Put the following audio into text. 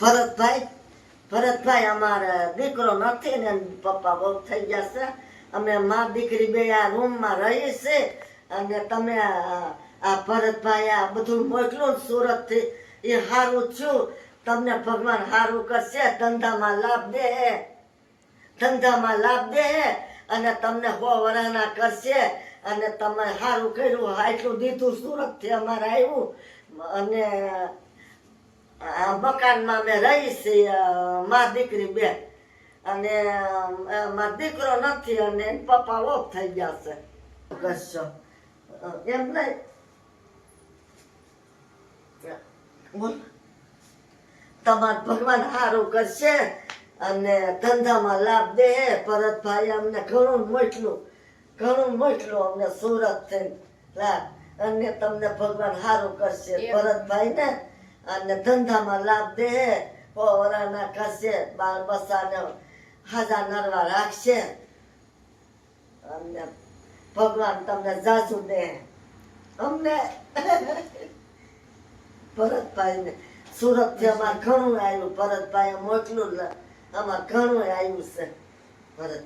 ભરતભાઈ ભરતભાઈ અમારે દીકરો નથી ને પપ્પા બહુ થઈ ગયા છે. અમે મા દીકરી બે આ રૂમમાં રહી છે. અને તમે આ ભરતભાઈ આ બધું મોકલું સુરતથી. એ સારું છું. તમને ભગવાન સારું કરશે. ધંધામાં લાભ દે ધંધામાં લાભ દે અને તમને હો વરાના કરશે. અને તમે સારું કર્યું. આટલું દીધું સુરતથી અમારે આવ્યું. અને મકાનમાં અમે રહી છીએ મા દીકરી બે અને મારો દીકરો નથી અને પપ્પા ઓફ થઈ ગયા છે. કશો એમ નહીં. તમાર ભગવાન સારું કરશે અને ધંધામાં લાભ દે. ભરતભાઈ અમને ઘણું મોટલું ઘણું મોટલું અમને સુરત થઈ લાભ. અને તમને ભગવાન સારું કરશે. ભરતભાઈ ને અને ધંધામાં લાભ દે. પોવરાના કરશે, બાળ બસાને હજાર નરવા રાખશે. અને ભગવાન તમને જાજુ દે. અમને ભરતભાઈને સુરતથી અમારે ઘણું આવ્યું. ભરતભાઈ મોટલું અમારે ઘણું આવ્યું છે. ભરત.